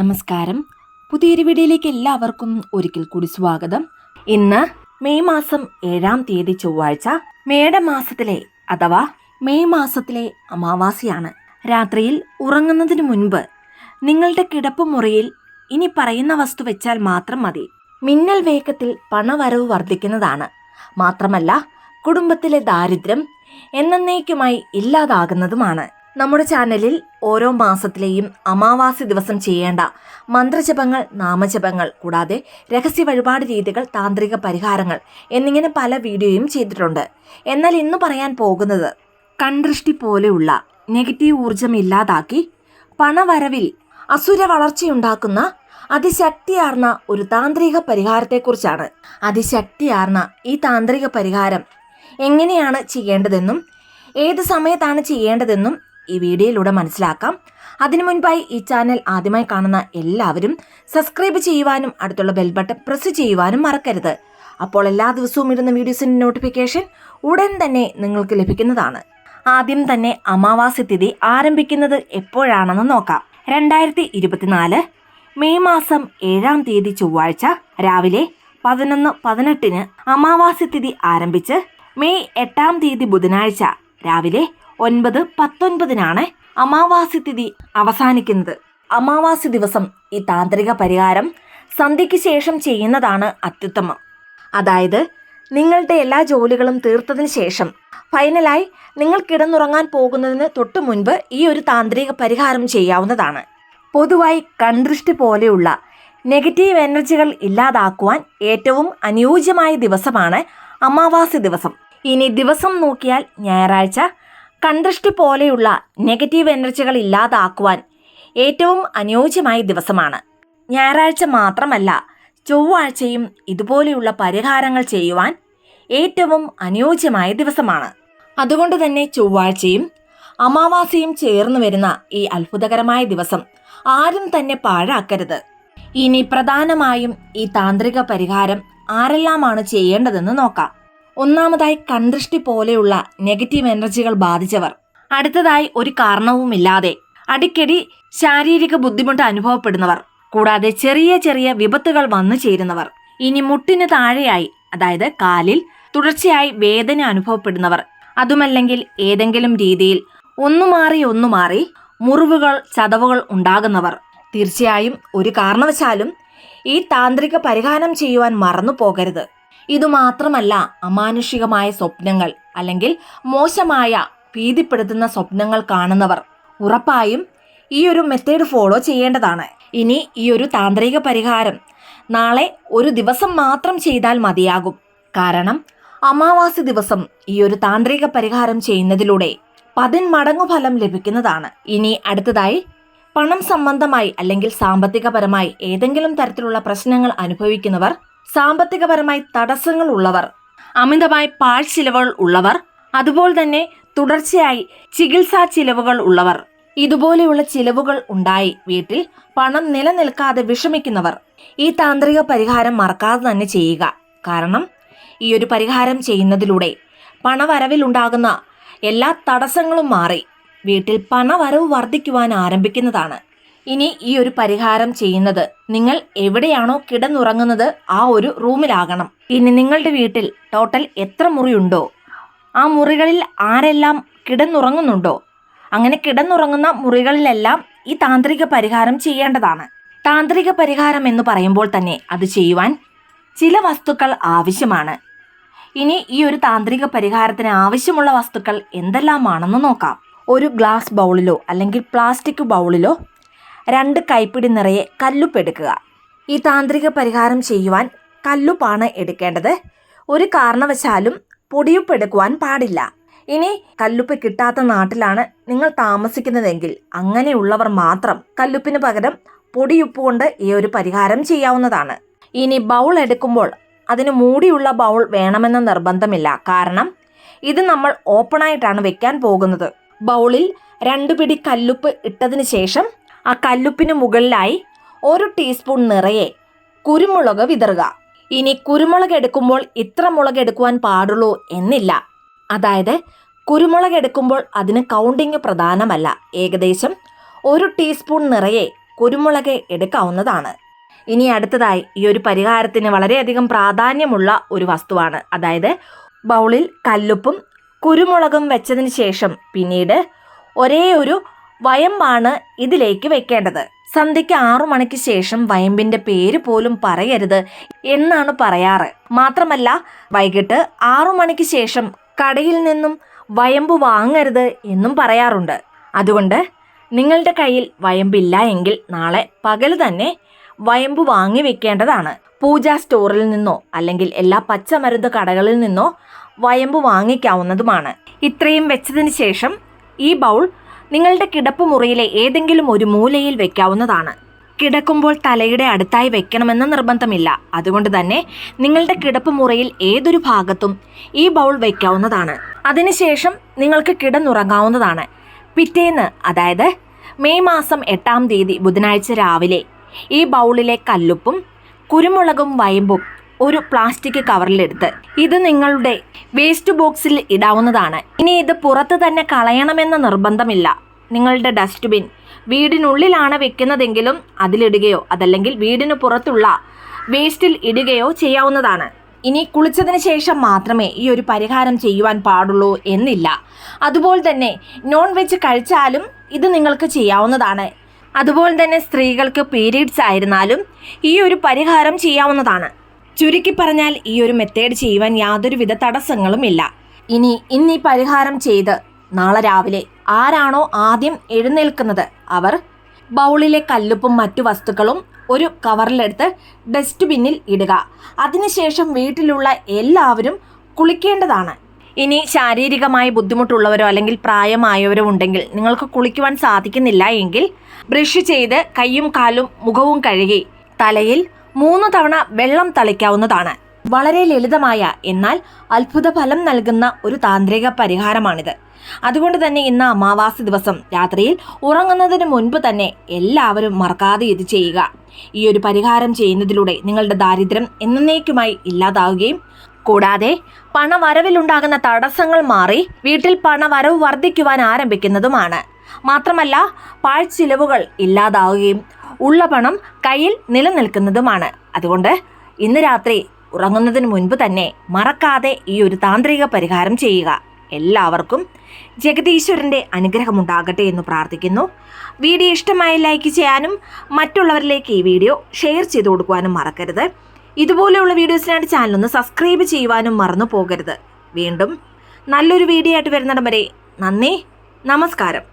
നമസ്കാരം. പുതിയൊരു വീഡിയോയിലേക്ക് എല്ലാവർക്കും ഒരിക്കൽ കൂടി സ്വാഗതം. ഇന്ന് മെയ് മാസം ഏഴാം തീയതി ചൊവ്വാഴ്ച മേടമാസത്തിലെ അഥവാ മെയ് മാസത്തിലെ അമാവാസിയാണ്. രാത്രിയിൽ ഉറങ്ങുന്നതിന് മുൻപ് നിങ്ങളുടെ കിടപ്പ് മുറിയിൽ ഇനി പറയുന്ന വസ്തു വെച്ചാൽ മാത്രം മതി. മിന്നൽ വേഗത്തിൽ പണവരവ് വർദ്ധിക്കുന്നതാണ്. മാത്രമല്ല കുടുംബത്തിലെ ദാരിദ്ര്യം എന്നേക്കുമായി ഇല്ലാതാകുന്നതുമാണ്. നമ്മുടെ ചാനലിൽ ഓരോ മാസത്തിലെയും അമാവാസി ദിവസം ചെയ്യേണ്ട മന്ത്രജപങ്ങൾ നാമജപങ്ങൾ കൂടാതെ രഹസ്യ വഴിപാട് രീതികൾ താന്ത്രിക പരിഹാരങ്ങൾ എന്നിങ്ങനെ പല വീഡിയോയും ചെയ്തിട്ടുണ്ട്. എന്നാൽ ഇന്ന് പറയാൻ പോകുന്നത് കൺദൃഷ്ടി പോലെയുള്ള നെഗറ്റീവ് ഊർജം ഇല്ലാതാക്കി പണവരവിൽ അസുര വളർച്ചയുണ്ടാക്കുന്ന അതിശക്തിയാർന്ന ഒരു താന്ത്രിക പരിഹാരത്തെക്കുറിച്ചാണ്. അതിശക്തിയാർന്ന ഈ താന്ത്രിക പരിഹാരം എങ്ങനെയാണ് ചെയ്യേണ്ടതെന്നും ഏത് സമയത്താണ് ചെയ്യേണ്ടതെന്നും ഈ വീഡിയോയിലൂടെ മനസ്സിലാക്കാം. അതിനു മുൻപായി ഈ ചാനൽ ആദ്യമായി കാണുന്ന എല്ലാവരും സബ്സ്ക്രൈബ് ചെയ്യുവാനും അടുത്തുള്ള ബെൽ ബട്ടൺ പ്രസ് ചെയ്യുവാനും മറക്കരുത്. അപ്പോൾ എല്ലാ ദിവസവും ഇടുന്ന വീഡിയോസിന്റെ നോട്ടിഫിക്കേഷൻ ഉടൻ തന്നെ നിങ്ങൾക്ക് ലഭിക്കുന്നതാണ്. ആദ്യം തന്നെ അമാവാസി തിഥി ആരംഭിക്കുന്നത് എപ്പോഴാണെന്ന് നോക്കാം. രണ്ടായിരത്തി ഇരുപത്തിനാല് മെയ് മാസം ഏഴാം തീയതി ചൊവ്വാഴ്ച രാവിലെ പതിനൊന്ന് പതിനെട്ടിന് അമാവാസി തിഥി ആരംഭിച്ച് മെയ് എട്ടാം തീയതി ബുധനാഴ്ച രാവിലെ ഒൻപത് പത്തൊൻപതിനാണ് അമാവാസി തിഥി അവസാനിക്കുന്നത്. അമാവാസി ദിവസം ഈ താന്ത്രിക പരിഹാരം സന്ധ്യയ്ക്ക് ശേഷം ചെയ്യുന്നതാണ് അത്യുത്തമം. അതായത് നിങ്ങളുടെ എല്ലാ ജോലികളും തീർത്തതിന് ശേഷം ഫൈനലായി നിങ്ങൾ കിടന്നുറങ്ങാൻ പോകുന്നതിന് തൊട്ടു മുൻപ് ഈ ഒരു താന്ത്രിക പരിഹാരം ചെയ്യാവുന്നതാണ്. പൊതുവായി കൺദൃഷ്ടി പോലെയുള്ള നെഗറ്റീവ് എനർജികൾ ഇല്ലാതാക്കുവാൻ ഏറ്റവും അനുയോജ്യമായ ദിവസമാണ് അമാവാസി ദിവസം. ഇനി ദിവസം നോക്കിയാൽ ഞായറാഴ്ച കൺദൃഷ്ടി പോലെയുള്ള നെഗറ്റീവ് എനർജികൾ ഇല്ലാതാക്കുവാൻ ഏറ്റവും അനുയോജ്യമായ ദിവസമാണ്. ഞായറാഴ്ച മാത്രമല്ല ചൊവ്വാഴ്ചയും ഇതുപോലെയുള്ള പരിഹാരങ്ങൾ ചെയ്യുവാൻ ഏറ്റവും അനുയോജ്യമായ ദിവസമാണ്. അതുകൊണ്ട് തന്നെ ചൊവ്വാഴ്ചയും അമാവാസിയും ചേർന്ന് വരുന്ന ഈ അത്ഭുതകരമായ ദിവസം ആരും തന്നെ പാഴാക്കരുത്. ഇനി പ്രധാനമായും ഈ താന്ത്രിക പരിഹാരം ആരെല്ലാമാണ് ചെയ്യേണ്ടതെന്ന് നോക്കാം. ഒന്നാമതായി കൺദൃഷ്ടി പോലെയുള്ള നെഗറ്റീവ് എനർജികൾ ബാധിച്ചവർ. അടുത്തതായി ഒരു കാരണവുമില്ലാതെ അടിക്കടി ശാരീരിക ബുദ്ധിമുട്ട് അനുഭവപ്പെടുന്നവർ കൂടാതെ ചെറിയ ചെറിയ വിപത്തുകൾ വന്നു ചേരുന്നവർ. ഇനി മുട്ടിന് താഴെയായി അതായത് കാലിൽ തുടർച്ചയായി വേദന അനുഭവപ്പെടുന്നവർ. അതുമല്ലെങ്കിൽ ഏതെങ്കിലും രീതിയിൽ ഒന്നു മാറി ഒന്നു മാറി മുറിവുകൾ ചതവുകൾ ഉണ്ടാകുന്നവർ. തീർച്ചയായും ഒരു കാരണവശാലും ഈ താന്ത്രിക പരിഹാരം ചെയ്യുവാൻ മറന്നു പോകരുത്. ഇതുമാത്രമല്ല അമാനുഷികമായ സ്വപ്നങ്ങൾ അല്ലെങ്കിൽ മോശമായ ഭീതിപ്പെടുത്തുന്ന സ്വപ്നങ്ങൾ കാണുന്നവർ. ഉറപ്പായും ഈ ഒരു മെത്തേഡ് ഫോളോ ചെയ്യേണ്ടതാണ്. ഇനി ഈ ഒരു താന്ത്രിക പരിഹാരം. നാളെ ഒരു ദിവസം മാത്രം ചെയ്താൽ മതിയാകും. കാരണം അമാവാസി ദിവസം ഈ ഒരു താന്ത്രിക പരിഹാരം ചെയ്യുന്നതിലൂടെ പതിന്മടങ്ങു ഫലം ലഭിക്കുന്നതാണ്. ഇനി അടുത്തതായി പണം സംബന്ധമായി അല്ലെങ്കിൽ സാമ്പത്തികപരമായി ഏതെങ്കിലും തരത്തിലുള്ള പ്രശ്നങ്ങൾ അനുഭവിക്കുന്നവർ സാമ്പത്തികപരമായി തടസ്സങ്ങൾ ഉള്ളവർ അമിതമായി പാഴ്ചിലവുകൾ ഉള്ളവർ അതുപോലെ തന്നെ തുടർച്ചയായി ചികിത്സാ ചിലവുകൾ ഉള്ളവർ. ഇതുപോലെയുള്ള ചിലവുകൾ ഉണ്ടായി വീട്ടിൽ പണം നിലനിൽക്കാതെ വിഷമിക്കുന്നവർ ഈ താന്ത്രിക പരിഹാരം മറക്കാതെ തന്നെ ചെയ്യുക. കാരണം ഈ ഒരു പരിഹാരം ചെയ്യുന്നതിലൂടെ പണവരവിലുണ്ടാകുന്ന എല്ലാ തടസ്സങ്ങളും മാറി വീട്ടിൽ പണവരവ് വർദ്ധിക്കുവാൻ ആരംഭിക്കുന്നതാണ്. ഇനി ഈ ഒരു പരിഹാരം ചെയ്യുന്നത്. നിങ്ങൾ എവിടെയാണോ കിടന്നുറങ്ങുന്നത് ആ ഒരു റൂമിലാകണം. ഇനി നിങ്ങളുടെ വീട്ടിൽ ടോട്ടൽ എത്ര മുറിയുണ്ടോ? ആ മുറികളിൽ ആരെല്ലാം കിടന്നുറങ്ങുന്നുണ്ടോ? അങ്ങനെ കിടന്നുറങ്ങുന്ന മുറികളിലെല്ലാം ഈ താന്ത്രിക പരിഹാരം ചെയ്യേണ്ടതാണ്. താന്ത്രിക പരിഹാരം എന്ന് പറയുമ്പോൾ തന്നെ അത് ചെയ്യുവാൻ ചില വസ്തുക്കൾ ആവശ്യമാണ്. ഇനി ഈ ഒരു താന്ത്രിക പരിഹാരത്തിന് ആവശ്യമുള്ള വസ്തുക്കൾ എന്തെല്ലാമാണെന്ന് നോക്കാം. ഒരു ഗ്ലാസ് ബൗളിലോ അല്ലെങ്കിൽ പ്ലാസ്റ്റിക് ബൗളിലോ രണ്ട് കൈപ്പിടി നിറയെ കല്ലുപ്പ് എടുക്കുക. ഈ താന്ത്രിക പരിഹാരം ചെയ്യുവാൻ കല്ലുപ്പാണ് എടുക്കേണ്ടത്. ഒരു കാരണവശാലും പൊടിയുപ്പ് എടുക്കുവാൻ പാടില്ല. ഇനി കല്ലുപ്പ് കിട്ടാത്ത നാട്ടിലാണ് നിങ്ങൾ താമസിക്കുന്നതെങ്കിൽ അങ്ങനെയുള്ളവർ മാത്രം കല്ലുപ്പിന് പകരം പൊടിയുപ്പ് കൊണ്ട് ഈ ഒരു പരിഹാരം ചെയ്യാവുന്നതാണ്. ഇനി ബൗൾ എടുക്കുമ്പോൾ അതിന് മൂടിയുള്ള ബൗൾ വേണമെന്ന നിർബന്ധമില്ല. കാരണം ഇത് നമ്മൾ ഓപ്പണായിട്ടാണ് വെക്കാൻ പോകുന്നത്. ബൗളിൽ രണ്ടു പിടി കല്ലുപ്പ് ഇട്ടതിന് ശേഷം ആ കല്ലുപ്പിന് മുകളിലായി ഒരു ടീസ്പൂൺ നിറയെ കുരുമുളക് വിതറുക. ഇനി കുരുമുളക് എടുക്കുമ്പോൾ ഇത്ര മുളക് എടുക്കുവാൻ പാടുള്ളൂ എന്നില്ല. അതായത് കുരുമുളക് എടുക്കുമ്പോൾ അതിന് കൗണ്ടിങ് പ്രധാനമല്ല. ഏകദേശം ഒരു ടീസ്പൂൺ നിറയെ കുരുമുളക് എടുക്കാവുന്നതാണ്. ഇനി അടുത്തതായി ഈ ഒരു പരിഹാരത്തിന് വളരെയധികം പ്രാധാന്യമുള്ള ഒരു വസ്തുവാണ്. അതായത് ബൗളിൽ കല്ലുപ്പും കുരുമുളകും വെച്ചതിന് ശേഷം പിന്നീട് ഒരേ ഒരു വയമ്പാണ് ഇതിലേക്ക് വെക്കേണ്ടത്. സന്ധ്യയ്ക്ക് ആറു മണിക്ക് ശേഷം വയമ്പിന്റെ പേര് പോലും പറയരുത് എന്നാണ് പറയാറ്. മാത്രമല്ല വൈകിട്ട് ആറു മണിക്ക് ശേഷം കടയിൽ നിന്നും വയമ്പ് വാങ്ങരുത് എന്നും പറയാറുണ്ട്. അതുകൊണ്ട് നിങ്ങളുടെ കയ്യിൽ വയമ്പില്ല എങ്കിൽ നാളെ പകൽ തന്നെ വയമ്പ് വാങ്ങി വെക്കേണ്ടതാണ്. പൂജാ സ്റ്റോറിൽ നിന്നോ അല്ലെങ്കിൽ എല്ലാ പച്ചമരുന്ന് കടകളിൽ നിന്നോ വയമ്പ് വാങ്ങിക്കാവുന്നതുമാണ്. ഇത്രയും വെച്ചതിന് ശേഷം ഈ ബൗൾ നിങ്ങളുടെ കിടപ്പ് മുറിയിലെ ഏതെങ്കിലും ഒരു മൂലയിൽ വെക്കാവുന്നതാണ്. കിടക്കുമ്പോൾ തലയുടെ അടുത്തായി വെക്കണമെന്ന നിർബന്ധമില്ല. അതുകൊണ്ട് തന്നെ നിങ്ങളുടെ കിടപ്പ് മുറിയിൽ ഏതൊരു ഭാഗത്തും ഈ ബൗൾ വെക്കാവുന്നതാണ്. അതിനുശേഷം നിങ്ങൾക്ക് കിടന്നുറങ്ങാവുന്നതാണ്. പിറ്റേന്ന് അതായത് മെയ് മാസം എട്ടാം തീയതി ബുധനാഴ്ച രാവിലെ ഈ ബൗളിലെ കല്ലുപ്പും കുരുമുളകും വയമ്പും ഒരു പ്ലാസ്റ്റിക് കവറിലെടുത്ത് ഇത് നിങ്ങളുടെ വേസ്റ്റ് ബോക്സിൽ ഇടാവുന്നതാണ്. ഇനി ഇത് പുറത്ത് തന്നെ കളയണമെന്ന നിർബന്ധമില്ല. നിങ്ങളുടെ ഡസ്റ്റ്ബിൻ വീടിനുള്ളിലാണ് വെക്കുന്നതെങ്കിലും അതിലിടുകയോ അതല്ലെങ്കിൽ വീടിന് പുറത്തുള്ള വേസ്റ്റിൽ ഇടുകയോ ചെയ്യാവുന്നതാണ്. ഇനി കുളിച്ചതിന് ശേഷം മാത്രമേ ഈ ഒരു പരിഹാരം ചെയ്യുവാൻ പാടുള്ളൂ എന്നില്ല. അതുപോലെ തന്നെ നോൺ വെജ് കഴിച്ചാലും ഇത് നിങ്ങൾക്ക് ചെയ്യാവുന്നതാണ്. അതുപോലെ തന്നെ സ്ത്രീകൾക്ക് പീരീഡ്സ് ആയിരുന്നാലും ഈ ഒരു പരിഹാരം ചെയ്യാവുന്നതാണ്. ചുരുക്കി പറഞ്ഞാൽ ഈ ഒരു മെത്തേഡ് ചെയ്യുവാൻ യാതൊരുവിധ തടസ്സങ്ങളും ഇല്ല. ഇനി ഇന്നീ പരിഹാരം ചെയ്ത് നാളെ രാവിലെ ആരാണോ ആദ്യം എഴുന്നേൽക്കുന്നത്? അവർ ബൗളിലെ കല്ലുപ്പും മറ്റു വസ്തുക്കളും ഒരു കവറിലെടുത്ത് ഡസ്റ്റ്ബിന്നിൽ ഇടുക. അതിനുശേഷം വീട്ടിലുള്ള എല്ലാവരും കുളിക്കേണ്ടതാണ്. ഇനി ശാരീരികമായി ബുദ്ധിമുട്ടുള്ളവരോ അല്ലെങ്കിൽ പ്രായമായവരോ ഉണ്ടെങ്കിൽ നിങ്ങൾക്ക് കുളിക്കുവാൻ സാധിക്കുന്നില്ല എങ്കിൽ ബ്രഷ് ചെയ്ത് കൈയും കാലും മുഖവും കഴുകി തലയിൽ മൂന്ന് തവണ വെള്ളം തളിക്കാവുന്നതാണ്. വളരെ ലളിതമായ എന്നാൽ അത്ഭുത ഫലം നൽകുന്ന ഒരു താന്ത്രിക പരിഹാരമാണിത്. അതുകൊണ്ട് തന്നെ ഇന്ന് അമാവാസി ദിവസം രാത്രിയിൽ ഉറങ്ങുന്നതിന് മുൻപ് തന്നെ എല്ലാവരും മറക്കാതെ ഇത് ചെയ്യുക. ഈ ഒരു പരിഹാരം ചെയ്യുന്നതിലൂടെ നിങ്ങളുടെ ദാരിദ്ര്യം എന്നേക്കുമായി ഇല്ലാതാവുകയും കൂടാതെ പണവരവിലുണ്ടാകുന്ന തടസ്സങ്ങൾ മാറി വീട്ടിൽ പണവരവ് വർദ്ധിക്കുവാൻ ആരംഭിക്കുന്നതുമാണ്. മാത്രമല്ല പാഴ്ചിലവുകൾ ഇല്ലാതാവുകയും ഉള്ള പണം കയ്യിൽ നിലനിൽക്കുന്നതുമാണ്. അതുകൊണ്ട് ഇന്ന് രാത്രി ഉറങ്ങുന്നതിന് മുൻപ് തന്നെ മറക്കാതെ ഈ ഒരു താന്ത്രിക പരിഹാരം ചെയ്യുക. എല്ലാവർക്കും ജഗദീശ്വരന്റെ അനുഗ്രഹമുണ്ടാകട്ടെ എന്ന് പ്രാർത്ഥിക്കുന്നു. വീഡിയോ ഇഷ്ടമായി ലൈക്ക് ചെയ്യാനും മറ്റുള്ളവരിലേക്ക് ഈ വീഡിയോ ഷെയർ ചെയ്ത് കൊടുക്കുവാനും മറക്കരുത്. ഇതുപോലെയുള്ള വീഡിയോസിനായിട്ട് ചാനലൊന്ന് സബ്സ്ക്രൈബ് ചെയ്യുവാനും മറന്നു പോകരുത്. വീണ്ടും നല്ലൊരു വീഡിയോ ആയിട്ട് വരുന്നിടം വരെ നന്ദി നമസ്കാരം.